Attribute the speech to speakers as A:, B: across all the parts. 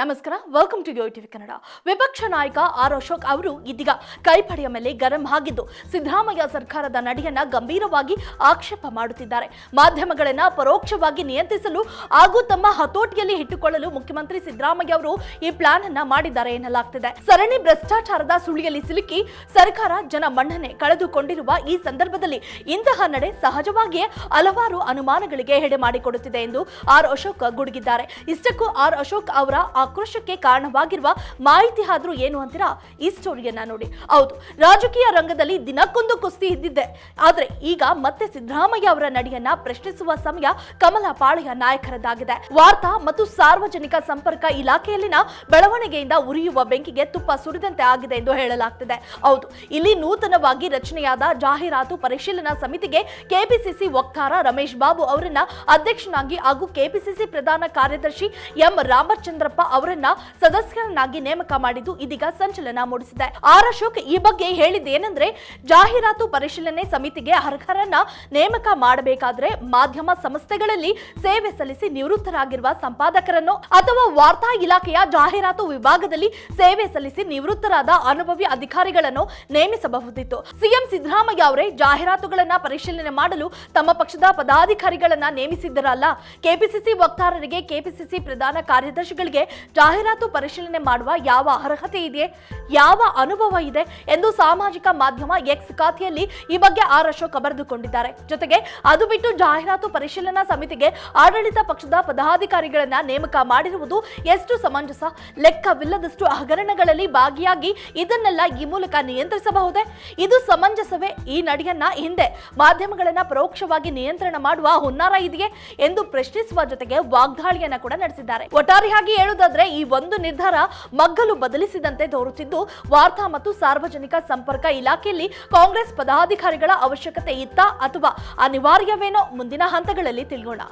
A: ನಮಸ್ಕಾರ welcome to Yo TV Kannada ವಿಪಕ್ಷ ನಾಯಕ ಆರ್ ಅಶೋಕ್ ಅವರು ಇದೀಗ ಕೈಪಡೆಯ ಮೇಲೆ ಗರಂ ಆಗಿದ್ದು ಸಿದ್ದರಾಮಯ್ಯ ಸರ್ಕಾರದ ನಡೆಯನ್ನ ಗಂಭೀರವಾಗಿ ಆಕ್ಷೇಪ ಮಾಡುತ್ತಿದ್ದಾರೆ. ಮಾಧ್ಯಮಗಳನ್ನ ಪರೋಕ್ಷವಾಗಿ ನಿಯಂತ್ರಿಸಲು ಹಾಗೂ ತಮ್ಮ ಹತೋಟಿಯಲ್ಲಿ ಇಟ್ಟುಕೊಳ್ಳಲು ಮುಖ್ಯಮಂತ್ರಿ ಸಿದ್ದರಾಮಯ್ಯ ಅವರು ಈ ಪ್ಲಾನ್ ಅನ್ನ ಮಾಡಿದ್ದಾರೆ ಎನ್ನಲಾಗ್ತಿದೆ. ಸರಣಿ ಭ್ರಷ್ಟಾಚಾರದ ಸುಳಿಯಲ್ಲಿ ಸಿಲುಕಿ ಸರ್ಕಾರ ಜನ ಮನ್ನಣೆ ಕಳೆದುಕೊಂಡಿರುವ ಈ ಸಂದರ್ಭದಲ್ಲಿ ಇಂತಹ ನಡೆ ಸಹಜವಾಗಿಯೇ ಹಲವಾರು ಅನುಮಾನಗಳಿಗೆ ಎಡೆ ಮಾಡಿಕೊಡುತ್ತಿದೆ ಎಂದು ಆರ್ ಅಶೋಕ್ ಗುಡುಗಿದ್ದಾರೆ. ಇಷ್ಟಕ್ಕೂ ಆರ್ ಅಶೋಕ್ ಅವರ ಆಕ್ರೋಶಕ್ಕೆ ಕಾರಣವಾಗಿರುವ ಮಾಹಿತಿ ಆದ್ರೂ ಏನು ಅಂತೀರಾ? ಈ ಸ್ಟೋರಿಯನ್ನ ನೋಡಿ. ಹೌದು, ರಾಜಕೀಯ ರಂಗದಲ್ಲಿ ದಿನಕ್ಕೊಂದು ಕುಸ್ತಿ ಇದ್ದಿದ್ದೆ. ಆದ್ರೆ ಈಗ ಮತ್ತೆ ಸಿದ್ದರಾಮಯ್ಯ ಅವರ ನಡೆಯನ್ನ ಪ್ರಶ್ನಿಸುವ ಸಮಯ ಕಮಲ ಪಾಳೆಯ ನಾಯಕರದ್ದಾಗಿದೆ. ವಾರ್ತಾ ಮತ್ತು ಸಾರ್ವಜನಿಕ ಸಂಪರ್ಕ ಇಲಾಖೆಯಲ್ಲಿನ ಬೆಳವಣಿಗೆಯಿಂದ ಉರಿಯುವ ಬೆಂಕಿಗೆ ತುಪ್ಪ ಸುರಿದಂತೆ ಆಗಿದೆ ಎಂದು ಹೇಳಲಾಗ್ತಿದೆ. ಹೌದು, ಇಲ್ಲಿ ನೂತನವಾಗಿ ರಚನೆಯಾದ ಜಾಹೀರಾತು ಪರಿಶೀಲನಾ ಸಮಿತಿಗೆ ಕೆಪಿಸಿಸಿ ವಕ್ತಾರ ರಮೇಶ್ ಬಾಬು ಅವರನ್ನ ಅಧ್ಯಕ್ಷನಾಗಿ ಹಾಗೂ ಕೆಪಿಸಿಸಿ ಪ್ರಧಾನ ಕಾರ್ಯದರ್ಶಿ ಎಂ ರಾಮಚಂದ್ರಪ್ಪ ಅವರನ್ನ ಸದಸ್ಯರನ್ನಾಗಿ ನೇಮಕ ಮಾಡಿದ್ದು ಇದೀಗ ಸಂಚಲನ ಮೂಡಿಸಿದೆ. ಆರ್ ಅಶೋಕ್ ಈ ಬಗ್ಗೆ ಹೇಳಿದ್ದೇನೆಂದ್ರೆ ಜಾಹೀರಾತು ಪರಿಶೀಲನೆ ಸಮಿತಿಗೆ ಅರ್ಹರನ್ನ ನೇಮಕ ಮಾಡಬೇಕಾದ್ರೆ ಮಾಧ್ಯಮ ಸಂಸ್ಥೆಗಳಲ್ಲಿ ಸೇವೆ ಸಲ್ಲಿಸಿ ನಿವೃತ್ತರಾಗಿರುವ ಸಂಪಾದಕರನ್ನು ಅಥವಾ ವಾರ್ತಾ ಇಲಾಖೆಯ ಜಾಹೀರಾತು ವಿಭಾಗದಲ್ಲಿ ಸೇವೆ ಸಲ್ಲಿಸಿ ನಿವೃತ್ತರಾದ ಅನುಭವಿ ಅಧಿಕಾರಿಗಳನ್ನು ನೇಮಿಸಬಹುದಿತ್ತು. ಸಿಎಂ ಸಿದ್ದರಾಮಯ್ಯ ಅವರೇ ಜಾಹೀರಾತುಗಳನ್ನ ಪರಿಶೀಲನೆ ಮಾಡಲು ತಮ್ಮ ಪಕ್ಷದ ಪದಾಧಿಕಾರಿಗಳನ್ನ ನೇಮಿಸಿದ್ದರಲ್ಲ. ಕೆಪಿಸಿಸಿ ವಕ್ತಾರರಿಗೆ ಕೆಪಿಸಿಸಿ ಪ್ರಧಾನ ಕಾರ್ಯದರ್ಶಿಗಳಿಗೆ ಜಾಹೀರಾತು ಪರಿಶೀಲನೆ ಮಾಡುವ ಯಾವ ಅರ್ಹತೆ ಇದೆ ಯಾವ ಅನುಭವ ಇದೆ ಎಂದು ಸಾಮಾಜಿಕ ಮಾಧ್ಯಮ ಎಕ್ಸ್ ಖಾತೆಯಲ್ಲಿ ಈ ಬಗ್ಗೆ ಆರ್ ಅಶೋಕ್ ಬರೆದುಕೊಂಡಿದ್ದಾರೆ. ಜೊತೆಗೆ ಅದು ಬಿಟ್ಟು ಜಾಹೀರಾತು ಪರಿಶೀಲನಾ ಸಮಿತಿಗೆ ಆಡಳಿತ ಪಕ್ಷದ ಪದಾಧಿಕಾರಿಗಳನ್ನ ನೇಮಕ ಮಾಡಿರುವುದು ಎಷ್ಟು ಸಮಂಜಸ, ಲೆಕ್ಕವಿಲ್ಲದಷ್ಟು ಹಗರಣಗಳಲ್ಲಿ ಭಾಗಿಯಾಗಿ ಇದನ್ನೆಲ್ಲ ಈ ಮೂಲಕ ನಿಯಂತ್ರಿಸಬಹುದೇ? ಇದು ಸಮಂಜಸವೇ? ಈ ನಡೆಯನ್ನ ಹಿಂದೆ ಮಾಧ್ಯಮಗಳನ್ನ ಪರೋಕ್ಷವಾಗಿ ನಿಯಂತ್ರಣ ಮಾಡುವ ಹುನ್ನಾರ ಇದೆಯೇ ಎಂದು ಪ್ರಶ್ನಿಸುವ ಜೊತೆಗೆ ವಾಗ್ದಾಳಿಯನ್ನ ಕೂಡ ನಡೆಸಿದ್ದಾರೆ. ಒಟ್ಟಾರೆಯಾಗಿ ಹೇಳುವುದಾದ್ರೆ ಈ ಒಂದು ನಿರ್ಧಾರ ಮಗ್ಗಲು ಬದಲಿಸಿದಂತೆ ತೋರುತ್ತಿದ್ದು, ವಾರ್ತಾ ಮತ್ತು ಸಾರ್ವಜನಿಕ ಸಂಪರ್ಕ ಇಲಾಖೆಯಲ್ಲಿ ಕಾಂಗ್ರೆಸ್ ಪದಾಧಿಕಾರಿಗಳ ಅವಶ್ಯಕತೆ ಇತ್ತಾ ಅಥವಾ ಅನಿವಾರ್ಯವೇನೋ ಮುಂದಿನ ಹಂತಗಳಲ್ಲಿ ತಿಳಿಯೋಣ.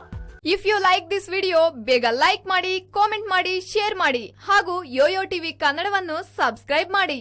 B: If you like this video ಬೇಗ ಲೈಕ್ ಮಾಡಿ ಕಾಮೆಂಟ್ ಮಾಡಿ ಶೇರ್ ಮಾಡಿ ಹಾಗೂ ಯೋಯೋ ಟಿವಿ ಕನ್ನಡವನ್ನು ಸಬ್ಸ್ಕ್ರೈಬ್ ಮಾಡಿ.